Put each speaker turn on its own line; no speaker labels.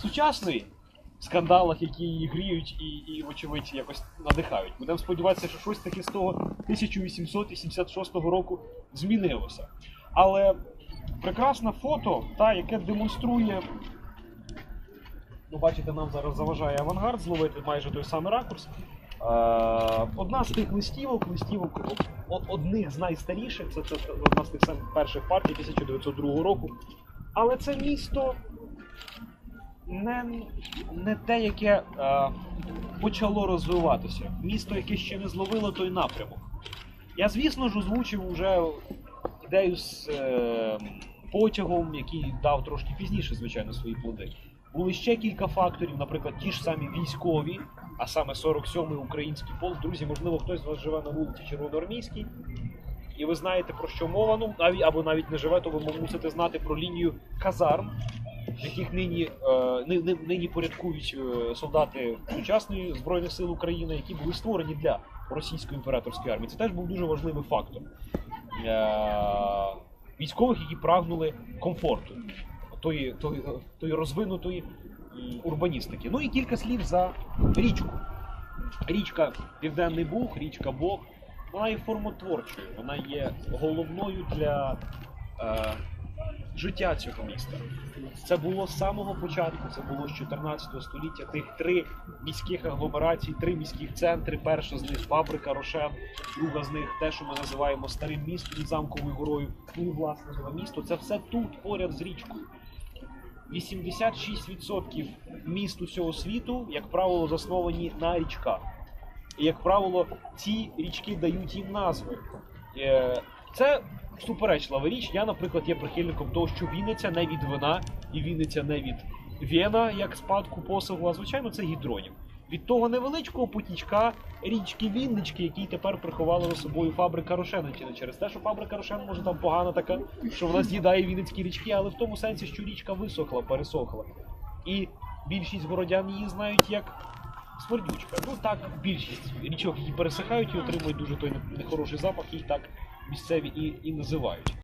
сучасної в скандалах, які її гріють і, і вочевидь, якось надихають. Будемо сподіватися, що щось таке з того 1886 року змінилося. Але прекрасне фото, та, яке демонструє. Ну, бачите, нам зараз заважає авангард зловити майже той самий ракурс. Е, одна з тих листівок, листівок одних з найстаріших, це, це одна з тих самих перших партій 1902 року. Але це місто не, не те, яке е, почало розвиватися. Місто, яке ще не зловило той напрямок. Я, звісно ж, озвучив вже ідею з е, потягом, який дав трошки пізніше, звичайно, свої плоди. Були ще кілька факторів, наприклад, ті ж самі військові, а саме 47-й український полк. Друзі, можливо, хтось з вас живе на вулиці Червоноармійській, і ви знаєте про що мова, ну або навіть не живе, то ви мусите знати про лінію казарм, яких нині, е, ни- ни- нині порядкують е, солдати сучасної збройних сил України, які були створені для російської імператорської армії. Це теж був дуже важливий фактор. Е, військових, які прагнули комфорту, тої, тої, тої розвинутої урбаністики. Ну і кілька слів за річку. Річка Південний Буг, річка Бог, вона є формотворчою, вона є головною для життя цього міста. Це було з самого початку, це було з 14 століття. Тих три міських агломерацій, три міських центри. Перша з них фабрика Рошен, друга з них те, що ми називаємо старим містом і замковою горою. Ну і власне місто. Це все тут, поряд з річкою. 86% міст усього світу, як правило, засновані на річках. І, як правило, ці річки дають їм назви. Е, Це суперечлива річ. Я, наприклад, є прихильником того, що Вінниця не від вина і Вінниця не від Вена, як спадку посагу, а звичайно, це гідронів. Від того невеличкого потічка річки Віннички, який тепер приховала за собою фабрика Рошена. Через те, що фабрика Рошен може там погана така, що вона з'їдає Вінницькі річки, але в тому сенсі, що річка висохла, пересохла. І більшість городян її знають як смердючка. Ну так, більшість річок, які пересихають і отримують дуже той нехороший запах, їх так місцеві і, і називають.